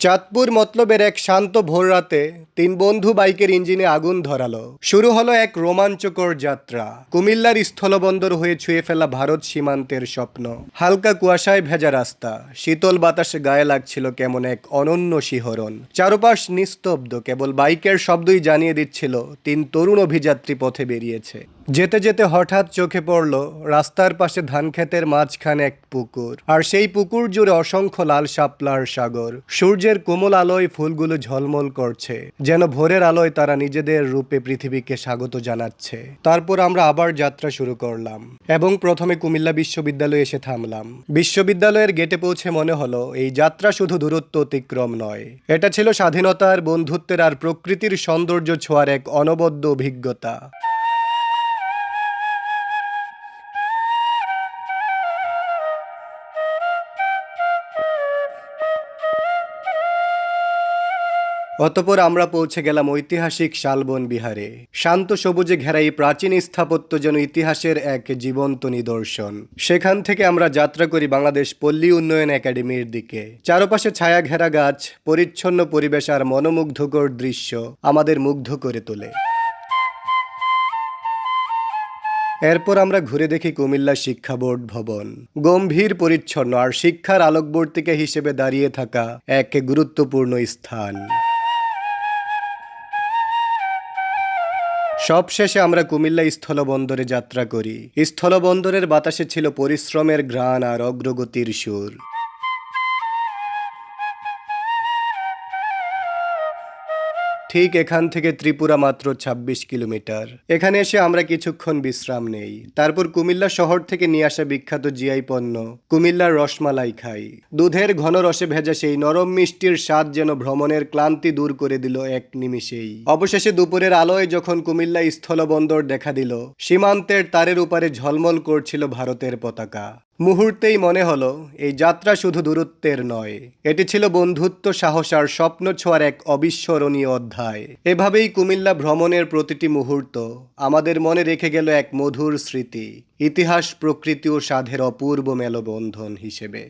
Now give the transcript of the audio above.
চাঁদপুর মতলবের এক শান্ত ভোররাতে তিন বন্ধু বাইকের ইঞ্জিনে আগুন ধরালো। শুরু হলো এক রোমাঞ্চকর যাত্রা। কুমিল্লার স্থলবন্দর হয়ে ছুঁয়ে ফেলা ভারত সীমান্তের স্বপ্ন। হালকা কুয়াশায় ভেজা রাস্তা। শীতল বাতাসে গায়ে লাগছিল কেমন এক অনন্য শিহরণ। চারপাশ নিস্তব্ধ, কেবল বাইকের শব্দই জানিয়ে দিচ্ছিল, তিন তরুণ অভিযাত্রী পথে বেরিয়েছে। যেতে যেতে হঠাৎ চোখে পড়ল রাস্তার পাশে ধানক্ষেতের মাঝখানে এক পুকুর। আর সেই পুকুর জুড়ে অসংখ্য লাল শাপলার সাগর। সূর্যের কোমল আলোয় ফুলগুলো ঝলমল করছে। যেন ভোরের আলোয় তারা নিজেদের রূপে পৃথিবীকে স্বাগত জানাচ্ছে। তারপর আমরা আবার যাত্রা শুরু করলাম। এবং প্রথমে কুমিল্লা বিশ্ববিদ্যালয়ে এসে থামলাম। বিশ্ববিদ্যালয়ের গেটে পৌঁছে মনে হলো, এই যাত্রা শুধু দূরত্ব অতিক্রম নয়। এটা ছিল স্বাধীনতার বন্ধুত্বের আর প্রকৃতির সৌন্দর্য ছোঁয়ার এক অনবদ্য অভিজ্ঞতা। অতপর আমরা পৌঁছে গেলাম ঐতিহাসিক শালবন বিহারে। শান্ত সবুজে ঘেরা এই প্রাচীন স্থাপত্য যেন ইতিহাসের এক জীবন্ত নিদর্শন। সেখান থেকে আমরা যাত্রা করি বাংলাদেশ পল্লী উন্নয়ন একাডেমির দিকে। চারপাশে ছায়া ঘেরা গাছ, পরিচ্ছন্ন পরিবেশ আর মনোমুগ্ধকর দৃশ্য আমাদের মুগ্ধ করে তোলে। এরপর আমরা ঘুরে দেখি কুমিল্লা শিক্ষা বোর্ড ভবন। গম্ভীর, পরিচ্ছন্ন আর শিক্ষার আলোকবর্তিকা হিসেবে দাঁড়িয়ে থাকা এক গুরুত্বপূর্ণ স্থান। সবশেষে আমরা কুমিল্লা স্থলবন্দরে যাত্রা করি। স্থলবন্দরের বাতাসে ছিল পরিশ্রমের ঘ্রাণ আর অগ্রগতির সুর। ঠিক এখান থেকে ত্রিপুরা মাত্র ২৬ কিলোমিটার। এখানে এসে আমরা কিছুক্ষণ বিশ্রাম নেই। তারপর কুমিল্লা শহর থেকে নিয়ে আসা বিখ্যাত জিআই পণ্য, কুমিল্লার রসমালাই খাই। দুধের ঘন রসে ভেজা সেই নরম মিষ্টির স্বাদ যেন ভ্রমণের ক্লান্তি দূর করে দিল এক নিমিষেই। অবশেষে দুপুরের আলোয় যখন কুমিল্লা স্থলবন্দর দেখা দিল, সীমান্তের তারের উপরে ঝলমল করছিল ভারতের পতাকা। মুহূর্তেই মনে হলো, এই যাত্রা শুধু দূরত্বের নয়, এটি ছিল বন্ধুত্ব সাহস আর স্বপ্ন ছোঁয়ার এক অবিস্মরণীয় অধ্যায়। এভাবেই কুমিল্লা ভ্রমণের প্রতিটি মুহূর্ত আমাদের মনে রেখে গেল এক মধুর স্মৃতি, ইতিহাস, প্রকৃতি ও সাধের অপূর্ব মেলবন্ধন হিসেবে।